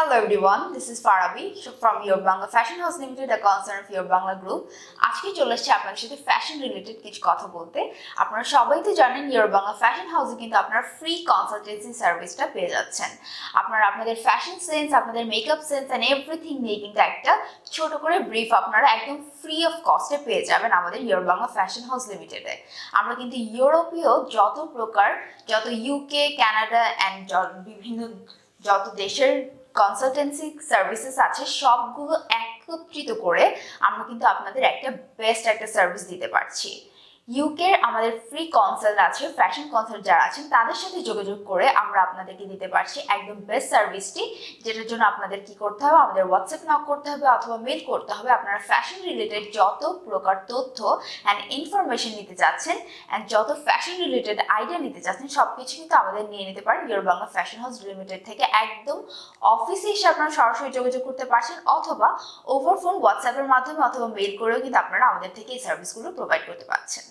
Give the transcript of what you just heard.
Hello everyone, this is Farabi from Your Bangla Fashion House Limited, a concern of Your Bangla Group. আজকে চলে এসেছি আপনাদের সাথে fashion related কিছু কথা বলতে। আপনারা সবাই তো জানেন ইয়োর বাংলা ফ্যাশন হাউসে কিন্তু আপনারা ফ্রি কনসালটেন্সি সার্ভিসটা পেয়ে যাচ্ছেন। আপনারা আপনাদের ফ্যাশন সেন্স আপনাদের মেকআপ সেন্স অ্যান্ড এভরিথিং নিয়ে কিন্তু একটা ছোট করে ব্রিফ আপনারা একদম ফ্রি অফ কস্টে পেয়ে যাবেন আমাদের ইয়োর বাংলা ফ্যাশন হাউস লিমিটেডে আমরা কিন্তু ইউরোপীয় যত প্রকার যত ইউকে কানাডা অ্যান্ড বিভিন্ন যত দেশের কনসালটেন্সি সার্ভিসেস আছে, সবগুলো একত্রিত করে আমরা কিন্তু আপনাদের একটা বেস্ট একটা সার্ভিস দিতে পারছি। ইউকের আমাদের ফ্রি কনসাল্ট আছে ফ্যাশন কনসাল্ট যারা আছেন, তাদের সাথে যোগাযোগ করে আমরা আপনাদেরকে দিতে পারছি একদম বেস্ট সার্ভিসটি যেটার জন্য আপনাদের কি করতে হবে? আমাদের হোয়াটসঅ্যাপ নক করতে হবে অথবা মেল করতে হবে। আপনারা ফ্যাশন রিলেটেড যত প্রকার তথ্য অ্যান্ড ইনফরমেশন নিতে চাচ্ছেন অ্যান্ড যত ফ্যাশন রিলেটেড আইডিয়া নিতে চাচ্ছেন সব কিছু কিন্তু আমাদের নিয়ে নিতে পারেন। Your Bangla fashion house limited থেকে একদম অফিসে এসে আপনারা সরাসরি যোগাযোগ করতে পারছেন অথবা ওভার ফোন হোয়াটসঅ্যাপের মাধ্যমে অথবা মেল করেও কিন্তু আপনারা আমাদের থেকে এই সার্ভিসগুলো প্রোভাইড করতে পারছেন।